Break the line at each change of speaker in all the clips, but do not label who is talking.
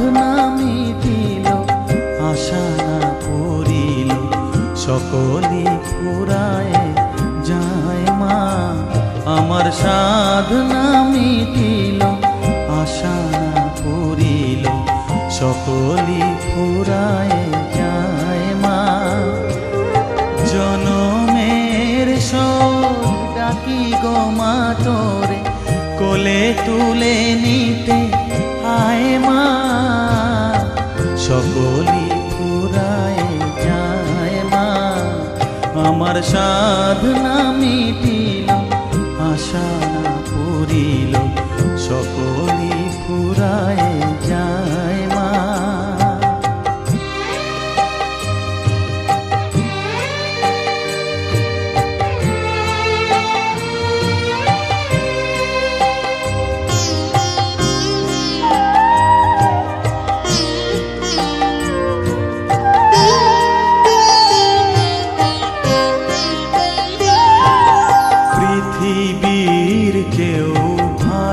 বাঁধনা মিটিল, আশা না করিল, সকলে ফুরায় যায় মা। আমার সাধনা মিটিল, আশা না করিল, সকলে ফুরায় যায় মা। জনমের সব ডাকি গো মা তোরে, কোলে তুলে নিতে আয় মা। সকলি ফুরায় যায় মা। আমার সাধনা মিটিল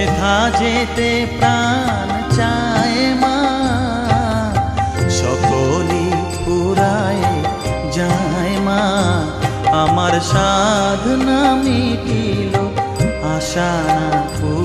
সেথা যেতে প্রাণ চায় মা। সকলি পুরায় যায় মা। আমার সাধনা মিটিল আশা না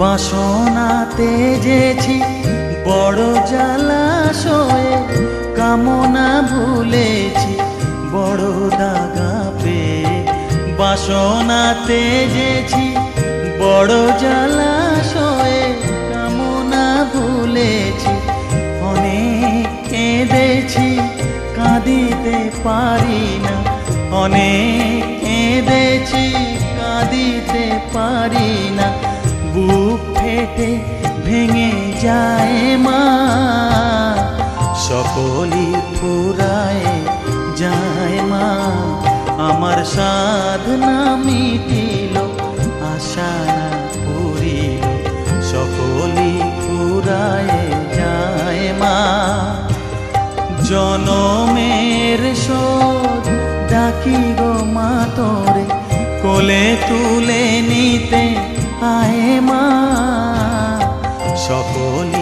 বাসনা তেজেছি বড় জলাশয়ে কামনা ভুলেছি, বড় দাগা পে বাসনা তেজেছি বড় জলাশয়ে কামনা ভুলেছি অনেক কেঁদেছি কাঁদিতে পারি না অনেক কেঁদেছি কাঁদিতে পারি না। বুক ফেটে ভেঙে যায় মা। সকলি ফুরায় যায় মা। আমার সাধনা মিটিল, আশা পুরিল সকলি ফুরায় যায় মা। জনমের শোধ ডাকি গো মা তোরে, কোলে তুলে নিতে পায় মা সকলে